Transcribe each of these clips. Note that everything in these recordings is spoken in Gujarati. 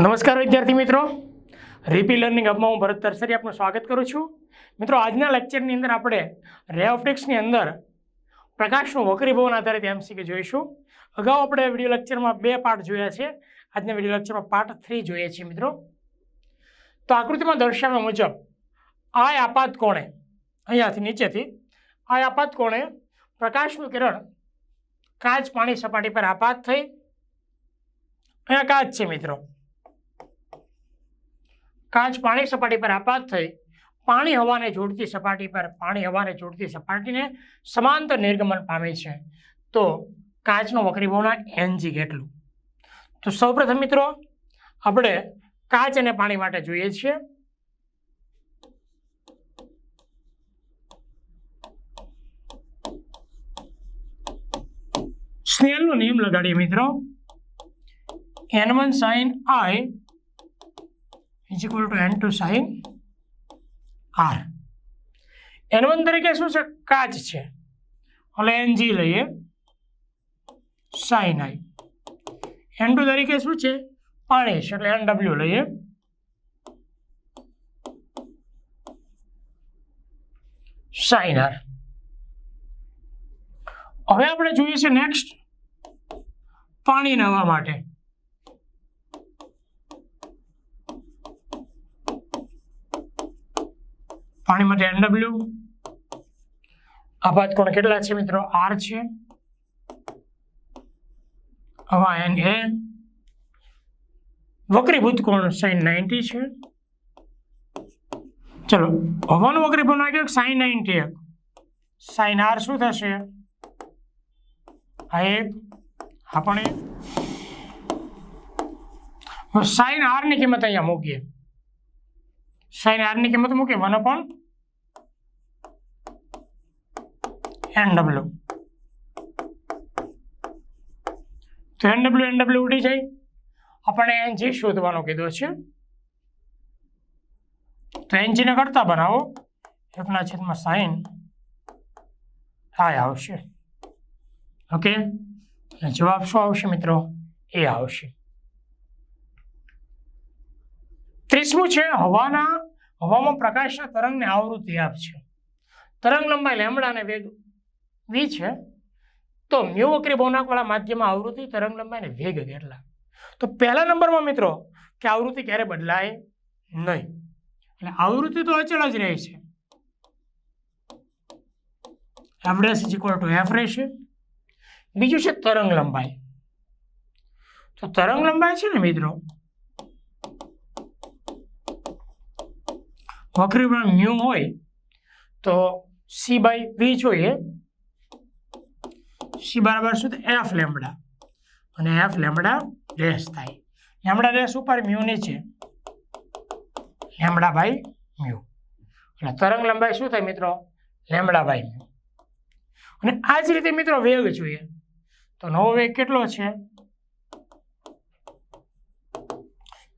નમસ્કાર વિદ્યાર્થી મિત્રો. રીપી લર્નિંગ હબમાં હું ભરત તરસરી આપનું સ્વાગત કરું છું. મિત્રો, આજના લેક્ચરની અંદર આપણે રે ઓપ્ટિક્સની અંદર પ્રકાશનું વક્રીભવન આધારિત એમસીક્યુ જોઈશું. અગાઉ આપણે વીડિયો લેક્ચરમાં બે પાર્ટ જોયા છે. આજના વીડિયો લેક્ચરમાં પાર્ટ થ્રી જોઈએ છીએ મિત્રો. તો આકૃતિમાં દર્શાવ્યા મુજબ આ આપાત કોણે? અહીંયાથી નીચેથી આ આપાત કોણે? પ્રકાશનું કિરણ કાચ પાણી સપાટી પર આપાત થઈ. અહીંયા કાચ છે મિત્રો. કાચ પાણી સપાટી પર આપાત થઈ, પાણી હવાને જોડતી સપાટી પર, પાણી હવાને જોડતી સપાટીને સમાંતર નિર્ગમન પામે છે. તો કાચનો વક્રીભવન એનજી કેટલું? તો સૌપ્રથમ મિત્રો, આપણે કાચ અને પાણી માટે જોઈએ છીએ. સ્નેલનો નિયમ લગાડીએ મિત્રો. N one sine I is equal to N two sine R N one તરીકે શું છે? કાચ છે. એટલે એન જી લઈએ. સાઇન આઈ એન ટુ તરીકે શું છે? પાણી છે એટલે એન ડબલ્યુ લઈએ. સાઇન આર હવે આપણે જોઈએ છે નેક્સ્ટ પાણી નવા માટે. પાણી માટે એનડબલ્યુ આપાત કોણ કેટલા છે મિત્રો? આર છે. હવા એન એ વક્રીભૂત કોણ? સાઈન નાઇન્ટી છે. ચલો, હવાનું વક્રીભૂત નાખ્યું સાઈન નાઇન્ટી એક. સાઈન આર શું થશે? આ એક આપણે સાઈન આરની કિંમત અહીંયા મૂકીએ. સાઈન આરની કિંમત મૂકીએ. વન અપોન એન ડબલ્યુ તો એન ડબલ્યુ એન ડબલ્યુ ઉડી જાય. આપણે એન જી શોધવાનો કીધો છે. તો એન જીને કરતા બનાવો. એકના છેદમાં સાઈન આ આવશે. ઓકે જવાબ શું આવશે મિત્રો? એ આવશે. ત્રીસમું છે હવાના, હવામાં પ્રકાશના તરંગને આવૃત્તિ આપશે. તરંગ લંબાઈ લેમડા અને વેગ વી છે? તો મ્યુ વક્રી બહુનાકવાળા માધ્યમમાં આવૃત્તિ તરંગ લંબાઈ અને વેગ કેટલા? તો પહેલા નંબરમાં મિત્રો કે આવૃત્તિ ક્યારે બદલાય? નહીં. એટલે આવૃત્તિ તો અચળ જ રહે છે. F dash is equal to F રહેશે બીજું છે તરંગ લંબાઈ તો તરંગ લંબાઈ છે ને મિત્રો? વક્રીભવન મ્યુ હોય તો સી બાય વી જોઈએ. સી બરાબર શું એફ લેમડા અને એફ લેમડા રેસ થાય. લેમડા રેસ ઉપર મ્યુ નીચે. Lambda by mu. એટલે તરંગ લંબાઈ શું થાય મિત્રો? Lambda by mu. અને આ જ રીતે મિત્રો વેગ જોઈએ. તો નવો વેગ કેટલો છે?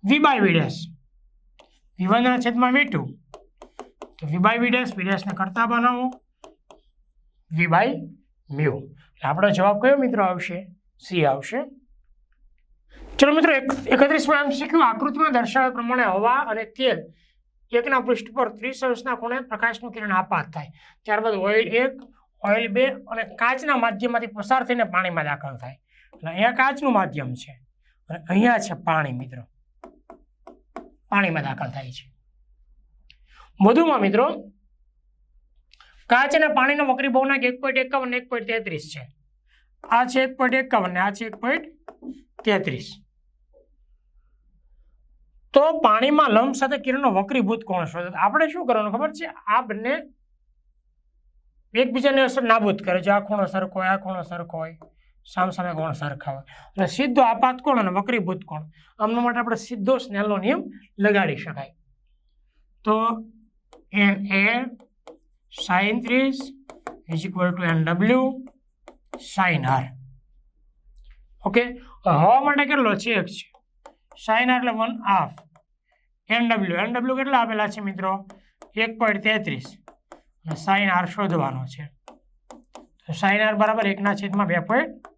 વી બાય વીડેસ વી વનના છેદમાં વી ટુ. તો વી બાય વીડેસ વીડેસને કરતા બનાવો. V by mu. આપણો જવાબ કયો મિત્રો આવશે? સી આવશે. ચલો મિત્રો, એક એકત્રીસમાં એમ શીખ્યું આકૃતિમાં દર્શાવ્યા પ્રમાણે હવા અને તેલ એકના પૃષ્ઠ પર ત્રીસ અંશના ખૂણે પ્રકાશનું કિરણ આપાત થાય. ત્યારબાદ ઓઇલ એક, ઓઇલ બે અને કાચના માધ્યમમાંથી પસાર થઈને પાણીમાં દાખલ થાય. એટલે અહીંયા કાચનું માધ્યમ છે અને અહીંયા છે પાણી મિત્રો. પાણીમાં દાખલ થાય છે. વધુમાં મિત્રો કાચ અને પાણીનો વક્રી બહુનાક એક પોઈન્ટ એકાવન એક પોઈન્ટ તેત્રીસ છે. આ છે એક પોઈન્ટ એકાવન આ છે એક પોઈન્ટ તેત્રીસ. તો પાણીમાં લંબ સાથે કિરણનો વક્રીભૂત કોણ શોધે આપણે શું કરવાનું ખબર છે? આ બંને એકબીજાને અસર નાબૂદ કરે છે. આ ખૂણો સરખો હોય, આ ખૂણો સરખો હોય, સામસામે કોણ સરખા હોય. એટલે સીધો આપાત કોણ અને વક્રીભૂત કોણ? આમના માટે આપણે સીધો સ્નેલનો નિયમ લગાડી શકાય. તો એન એ સાઇન ત્રીસ is equal to N W sine R okay હવા માટે કેટલો છે? એક છે. સાઇન આર એટલે one half N W N W કેટલા આપેલા છે મિત્રો? એક પોઈન્ટ તેત્રીસ. અને સાઇન આર શોધવાનો છે. તો સાઇન આર બરાબર એકના છેદમાં બે પોઈન્ટ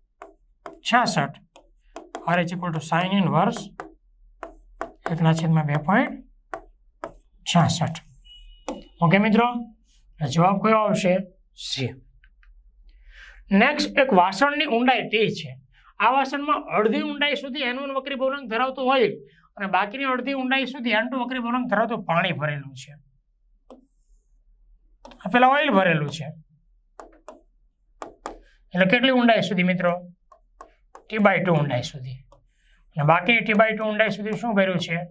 છાસઠ. R is equal to sine inverse એકના છેદમાં બે પોઈન્ટ છાસઠ. ઓકે મિત્રો? જવાબ કયો આવશે? સી. નેક્સ્ટ એક વાસણની ઊંડાઈ ટી છે. આ વાસણમાં અડધી ઊંડાઈ સુધી એન વન વક્રી બહુલંગ ધરાવતું હોય અને બાકીની અડધી ઊંડાઈ સુધી એન ટુ વક્રી બહુલંગ ધરાવતું પાણી ભરેલું છે. પેલા ઓઇલ ભરેલું છે. એટલે કેટલી ઊંડાઈ સુધી મિત્રો? ટી બાય ટુ ઊંડાઈ સુધી. અને બાકી ટી બાય ટુ ઊંડાઈ સુધી શું ભર્યું છે?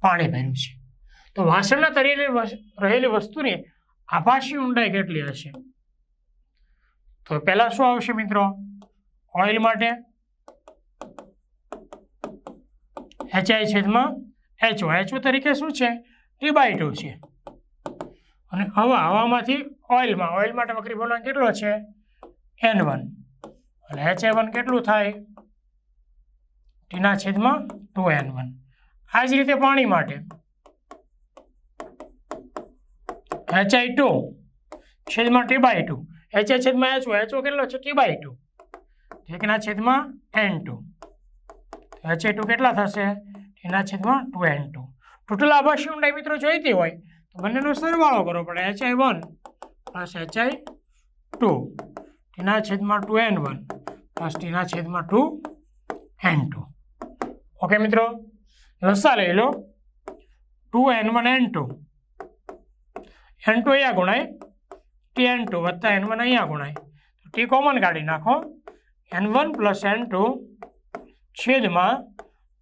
પાણી ભર્યું છે. તો વાસણના તરીકે રહેલી વસ્તુની આભાસી ઊંડાઈ કેટલી હશે? તો પહેલા શું આવશે મિત્રો? ઓઇલ માટે? એચઆઈ છેદમાં એચઓ એચઓ તરીકે શું છે? ટી બાય ટુ છે. અને હવા, હવામાંથી ઓઇલમાં ઓઇલ માટે વકરી બોલવાનું કેટલો છે? એન વન અને એચ વન કેટલું થાય? ટીના છેદમાં ટુ એન વન આ જ રીતે પાણી માટે. એચઆઈ ટુ છેદમાં T by two H I છેદમાં એચ એચ કેટલો છે? ટી બાય ટુ એકના છેદમાં N two H I two કેટલા થશે? એના છેદમાં ટુ એન ટુ ટોટલ આભાસી ઊંડાઈ મિત્રો જોઈતી હોય, તો બંનેનો સરવાળો કરવો પડે H I one plus H I two ટીના છેદમાં ટુ એન વન પ્લસ ટીના છેદમાં ટુ એન ટુ ઓકે મિત્રો લસા લઈ લો. Two N one N two N two અહીંયા ગુણાય. ટી એન ટુ વત્તા એન વન અહીંયા ગુણાય. તો ટી કોમન કાઢી નાખો. N one plus N two છેદમાં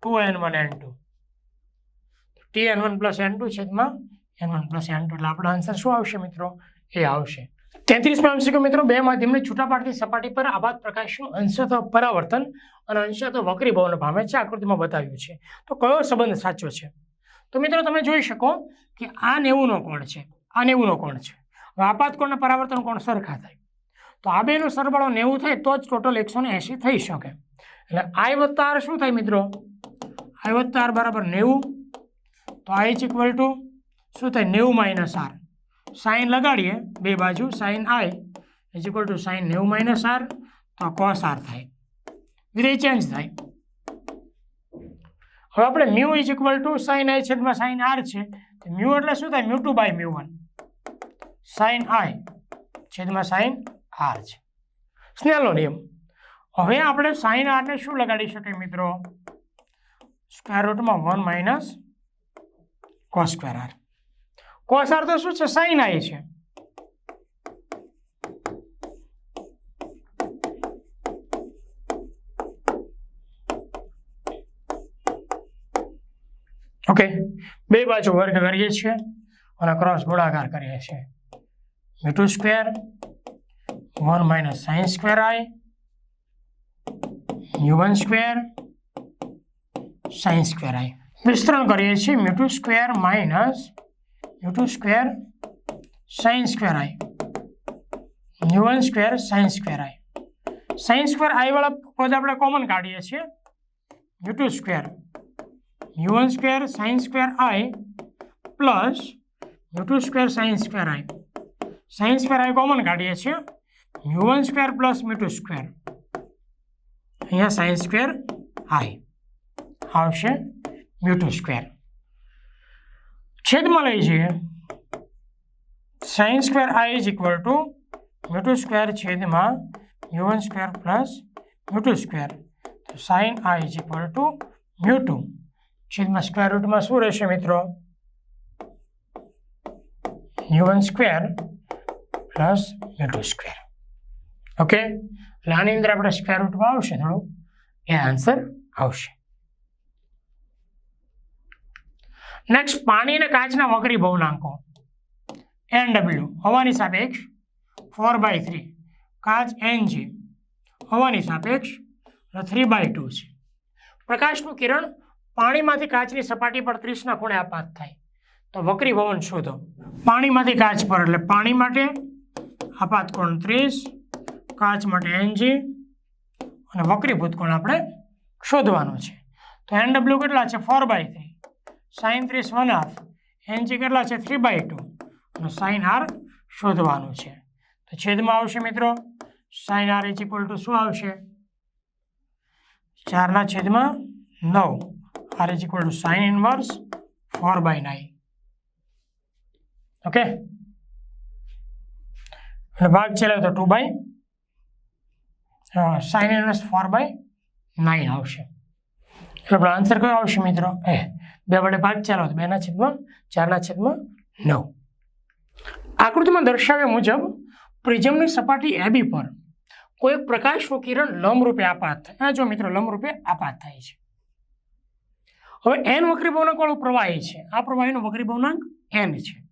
two N one N two T N one plus N two છેદમાં N one plus N two એટલે આપણો આન્સર શું આવશે મિત્રો? એ આવશે. તેત્રીસમાં એમસીક્યુ મિત્રો, બે માધ્યમની છૂટા પાડતી સપાટી પર આભાત પ્રકાશનું અંશતઃ પરાવર્તન અને અંશતઃ વક્રી ભવન પામે છે. આકૃતિમાં બતાવ્યું છે. તો કયો સંબંધ સાચો છે? તો મિત્રો, તમે જોઈ શકો કે આ નેવુંનો કોણ છે? આ નેવુંનો કોણ છે? હવે આપાત કોણના પરાવર્તન કોણ? સરખા થાય. તો આ બેનો સરવાળો નેવું થાય તો જ ટોટલ એકસો એંશી થઈ શકે. એટલે આઈ વત્તા આર શું થાય મિત્રો? આઈ વત્તા આર બરાબર નેવું. તો આઈ ઇઝ ઇક્વલ ટુ શું થાય? નેવું માઇનસ આર સાઈન લગાડીએ, બે બાજુ sine I is equal to sine નેવું માઇનસ આર તો કોસ આર થાય. વિધેય ચેન્જ થાય. હવે આપણે mu is equal to sine I છેદમાં સાઇન આર છે. મ્યુ એટલે શું થાય? Mu two by mu one sine I છેદમાં સાઈન આર છે. સ્નેલો નિયમ. હવે આપણે સાઈન આરને શું લગાડી શકીએ મિત્રો? Square રૂટમાં one minus cos square R cos R તો શું છે? સાઈન આઈ છે. ઓકે બે બાજુ વર્ગ કરીએ છીએ અને ક્રોસ ગુણાકાર કરીએ છીએ. Mu two square, one minus sine square I mu one square sine square I. વિસ્તરણ કરીએ છીએ mu two square minus mu two square sine square I. Mu one square sine square I. Sine square આઈવાળા પદ આપણે કોમન કાઢીએ છીએ. Mu two square one square sine square I plus mu two square sine square I. Sine square I common કાઢીએ છીએ. Mu one square plus mu two square અહીંયા સાઇન સ્ક્વેર આઈ આવશે મ્યુટુ સ્ક્વેર છેદમાં લઈ જઈએ. Sine square I is equal to mu two square છેદમાં mu square plus mu two square તો sine I is equal to mu two છેદમાં સ્ક્વેર રૂટમાં શું રહેશે મિત્રો? One square plus mu two square. Okay એટલે આની અંદર આપણે સ્ક્વેર રૂટમાં આવશે થોડું. એ આન્સર આવશે. નેક્સ્ટ પાણી અને કાચના વકરી ભવનાંકો. એન ડબલ્યુ હવાની સાપેક્ષ ફોર બાય થ્રી કાચ એન જી હવાની સાપેક્ષ થ્રી બાય ટુ છે. પ્રકાશનું કિરણ પાણીમાંથી કાચની સપાટી પર ત્રીસના ખૂણે આપાત થાય. તો વક્રી ભવન શોધો. પાણીમાંથી કાચ પર, એટલે પાણી માટે આપાત કોણ ત્રીસ, કાચ માટે એનજી, અને વક્રીભૂત કોણ આપણે શોધવાનું છે. તો એન ડબલ્યુ કેટલા છે? Four by three. સાઇન ત્રીસ વન હાફ. એનજી કેટલા છે? Three by two. અને સાઇન આર શોધવાનું છે. તો છેદમાં આવશે મિત્રો. Sine R is equal to શું આવશે? ચારના છેદમાં નવ. R is equal to sine inverse four by nine okay? અને ભાગ ચલાવે તો two by sine inverse four by nine આવશે. એટલે આપણો આન્સર કયો આવશે મિત્રો? એ, બે વડે ભાગ ચાલો તો બેના છેદમાં ચારના છેદમાં નવ. આકૃતિમાં દર્શાવ્યા મુજબ પ્રિઝમની સપાટી એબી પર કોઈ પ્રકાશનું કિરણ લંબરૂપે આપાત થાય. જો મિત્રો લંબરૂપે આપાત થાય છે. હવે એન વક્રીભવનાંક વાળું પ્રવાહી છે. આ પ્રવાહીનો વક્રીભવનાંક એન છે.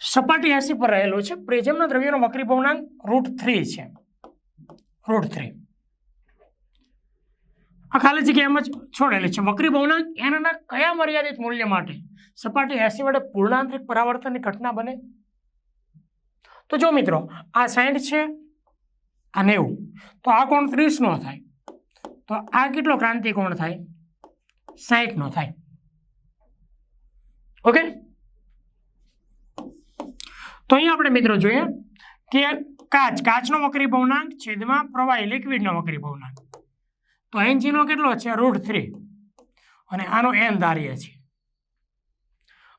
સપાટી એસી પર રહેલો છે. પ્રેઝમના દ્રવ્યનો વક્રી ભવનાંક રૂટ થ્રી છે. Root three. આ ખાલી જગ્યા એમ જ છોડેલી છે. વક્રી ભવનાંક એના કયા મર્યાદિત મૂલ્ય માટે? સપાટી એસી વડે પૂર્ણાંતરિક પરાવર્તનની ઘટના બને? તો જો મિત્રો, આ સાઈઠ છે, આ નેવું. તો આ કોણ ત્રીસનો થાય? તો આ કેટલો ક્રાંતિ કોણ થાય સાહીઠનો થાય. ઓકે? તો અહીંયા આપણે મિત્રો જોઈએ કે કાચ, કાચનો વક્રી ભવનાંક છેદમાં પ્રવાહી લિક્વિડનો વક્રી ભવનાંક. તો એનજીનો કેટલો છે? Root three. અને આનો એન ધારીએ છીએ.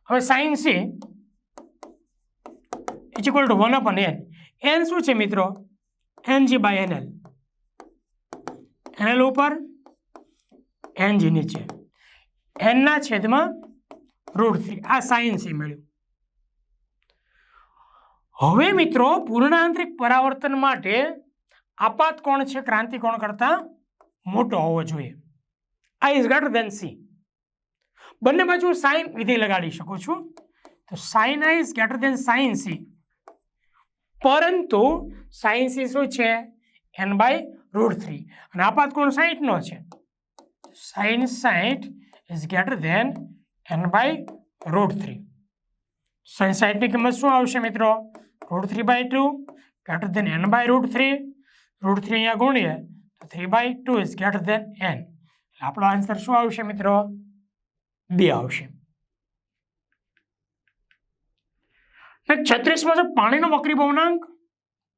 હવે sine C is equal to one upon N N શું છે મિત્રો? N G by N L N L ઉપર એન જી નીચે. એનના છેદમાં રૂટ થ્રી. આ સાઇન સી મળ્યું. હવે મિત્રો, પૂર્ણાંતરિક પરાવર્તન માટે આપાત કોણ છે? ક્રાંતિ કોણ કરતા મોટો હોવો જોઈએ. આ ઇઝ ગ્રેટર દેન સી બંને બાજુ સાઇન વિધિ લગાડી શકું છું. તો સાઇન આ is greater than sine C પરંતુ સાઇન સી શું છે? એન બાય રૂટ થ્રી અને આપાત કોણ સાઈઠનો છે? સાઇન સાઈઠ is greater than N by root three sine સાઈઠની કિંમત શું આવશે મિત્રો? Root three by two greater than N by root three root three અહીંયા ગુણીએ તો three by two is greater than N એટલે આપણો આન્સર શું આવશે મિત્રો? બે આવશે. છત્રીસમાં છે પાણીનો વક્રી ભવનાંક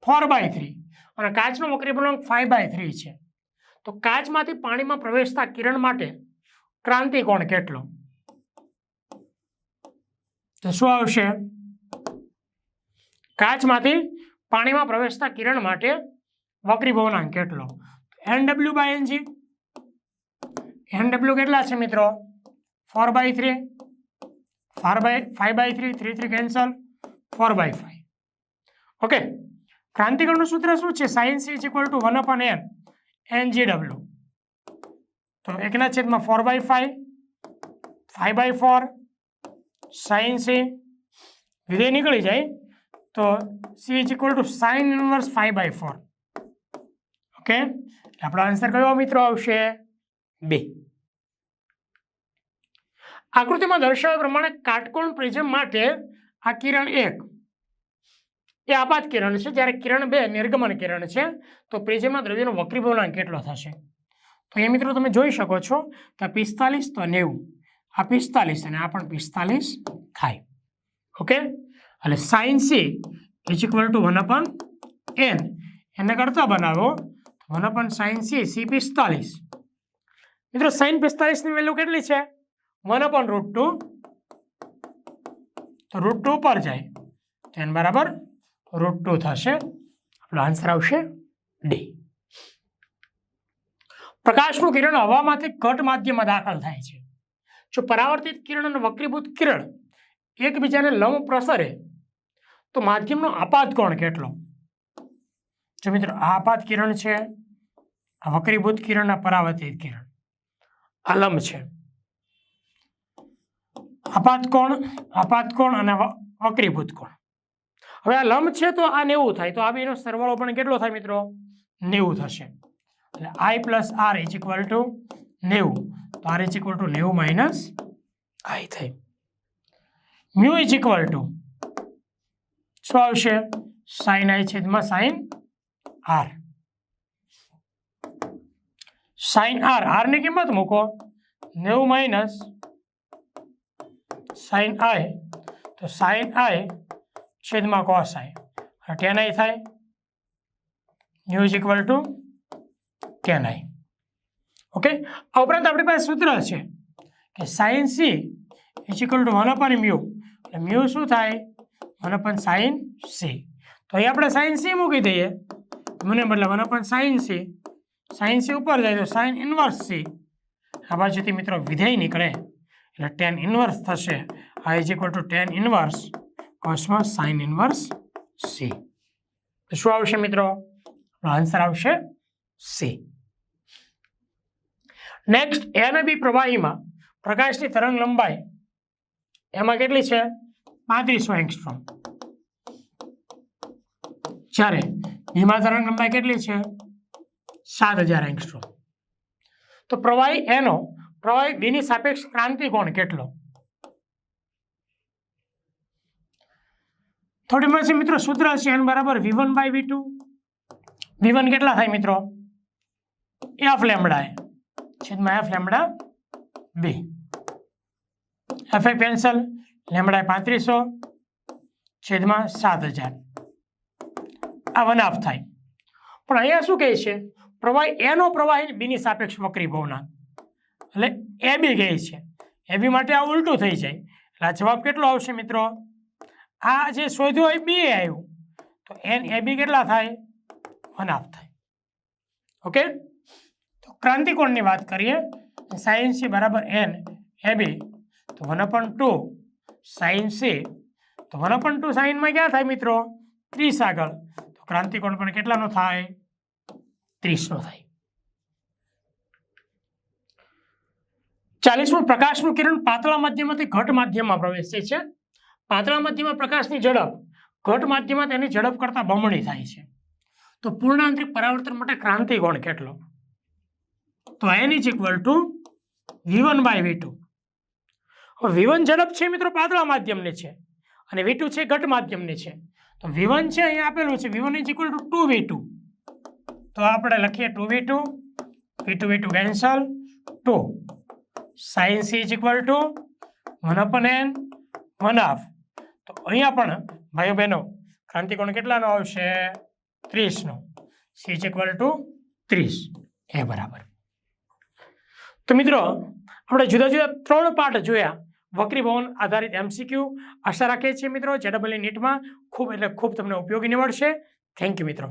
ફોર બાય થ્રી અને કાચનો વક્રી ભવનાંક ફાઈવ બાય થ્રી છે. તો કાચમાંથી પાણીમાં પ્રવેશતા કિરણ માટે ક્રાંતિ કોણ કેટલો? તો શું આવશે? કાચમાંથી પાણીમાં પ્રવેશતા કિરણ માટે વક્રીભવનાંક કેટલો? N W by N G N W કેટલા છે મિત્રો? Four by three four by five by three three three cancel four by five okay ક્રાંતિકરણનું સૂત્ર શું છે? Sine C is equal to one upon N N G W તો એકના છેદમાં four by five five by four sine C વિધેય નીકળી જાય. તો C is equal to sine inverse five by four okay આપણો આન્સર કયો મિત્રો આવશે? બે. આકૃતિમાં દર્શાવ્યા પ્રમાણે કાટકોણ પ્રિઝમ માટે આ કિરણ એક. એ આપાત કિરણ છે. જ્યારે કિરણ બે નિર્ગમન કિરણ છે, તો પ્રિઝમના દ્રવ્યનો વક્રીભવનાંક કેટલો થશે? તો એ મિત્રો તમે જોઈ શકો છો કે પિસ્તાલીસ તો નેવું. આ પિસ્તાલીસ અને આ પણ પિસ્તાલીસ થાય. ઓકે એટલે sine C is equal to one upon N એને કરતા બનાવો one upon sine C C પિસ્તાલીસ મિત્રો સાઇન પિસ્તાલીસની વેલ્યુ કેટલી છે? વન અપન રૂટ ટુ તો રૂટ ટુ પર જાય. તો એન બરાબર રૂટ ટુ થશે. આપણો આન્સર આવશે ડી પ્રકાશનું કિરણ હવામાંથી ઘટ માધ્યમમાં દાખલ થાય છે. જો પરાવર્તિત કિરણ અને વક્રીભૂત કિરણ એકબીજાને લંબ પ્રસરે તો માધ્યમનો આપાત કોણ કેટલો? જો મિત્રો, આ આપાત કિરણ છે, આ વક્રીભૂત કિરણ, આ પરાવર્તિત કિરણ. આ છે. આપાત કોણ? આપાત કોણ અને વક્રીભૂત કોણ? હવે આ લંબ છે તો આ નેવું થાય. તો આ બેનો સરવાળો પણ કેટલો થાય મિત્રો? નેવું થશે. એટલે I plus R is equal to નેવું. તો આર ઇઝ ઇક્વલ ટુ નેવું માઇનસ આઈ થાય મ્યુ ઇઝ ઇક્વલ ટુ શું આવશે. સાઇન આઈ છેદમાં સાઈન આર. Sine R. આરની કિંમત મૂકો? નેવું માઇનસ સાઇન આઈ. તો સાઈન આઈ છેદમાં કોસ આઈ. ટેન આઈ થાય. Mu is equal to tan I. Okay? આ ઉપરાંત આપણી પાસે સૂત્ર છે કે sine C is equal to one upon mu. એટલે મ્યુ શું થાય? વન અપન સાઇન સી તો અહીં આપણે સાઇન સી મૂકી દઈએ. મને બદલે one upon sine C sine C ઉપર જાય તો સાઇન ઇન્વર્સ સી આ બાજુથી મિત્રો વિધેય નીકળે. એટલે ટેન ઇન્વર્સ થશે. આ is equal to tan inverse કોસમાં sine inverse C શું આવશે મિત્રો? આન્સર આવશે સી નેક્સ્ટ એ અને બી પ્રવાહીમાં પ્રકાશની તરંગ લંબાઈ એમાં કેટલી છે? પાંત્રીસો એંગસ્ટ્રોમ જ્યારે ધીમા તરંગ લંબાઈ કેટલી છે? સાત હજાર એંગસ્ટ્રોમ તો પ્રવાહી એનો, પ્રવાહી બીની સાપેક્ષ ક્રાંતિ કોણ? કેટલો? થોડી મળશે મિત્રો સૂત્ર છે એન બરાબર વી બાય વી ટુ વી કેટલા થાય મિત્રો? F lambda A. છેદમાં F lambda B. F A pencil lambda પાંત્રીસો, છેદમાં સાત હજાર. આ વન ઓફ થાય. પણ અહીંયા શું કહે છે? પ્રવાહી એનો પ્રવાહી બીની સાપેક્ષ વક્રી ભવના એટલે એ બી કહે છે. એ બી માટે આ ઉલટું થઈ જાય. એટલે આ જવાબ કેટલો આવશે મિત્રો? આ જે શોધ્યું હોય બી આવ્યું. તો એન એ બી કેટલા થાય? વન ઓફ થાય. ઓકે તો ક્રાંતિકોણની વાત કરીએ. સાયન્સી બરાબર એન એ બી તો વન અપન ટુ સાઇન છે. તો વન અપન ટુ સાઇનમાં ક્યાં થાય મિત્રો? ત્રીસ આગળ. તો ક્રાંતિકોણ પણ કેટલાનો થાય? ત્રીસનો થાય. ચાલીસમું પ્રકાશનું કિરણ પાતળા માધ્યમમાંથી ઘટ માધ્યમમાં પ્રવેશે છે. પાતળા માધ્યમમાં પ્રકાશની ઝડપ. ઘટ માધ્યમમાં તેની ઝડપ કરતાં બમણી થાય છે. તો પૂર્ણાંતરિક પરાવર્તન માટે ક્રાંતિકોણ કેટલો? તો N is equal to V one by V two હવે વી વન ઝડપ છે મિત્રો પાતળા માધ્યમની છે અને વી છે ઘટ માધ્યમની છે. તો વિવન છે અહીંયા આપેલું છે. V one one is equal to two two V two આપણે લખીએ two V two V two V two cancel two sine C is equal to one upon N one half તો અહીંયા પણ ભાઈઓ બહેનો, ક્રાંતિકોણ કેટલાનો આવશે? ત્રીસનો. સી ઇઝ ઇક્વલ ટુ ત્રીસ. એ બરાબર. તો મિત્રો, આપણે જુદા જુદા ત્રણ પાઠ જોયા. વક્રી ભવન આધારિત એમસીક્યુ આશા રાખીએ છીએ મિત્રો. જેડબલ નીટમાં ખૂબ એટલે ખૂબ તમને ઉપયોગી નીવડશે. થેન્ક યુ મિત્રો.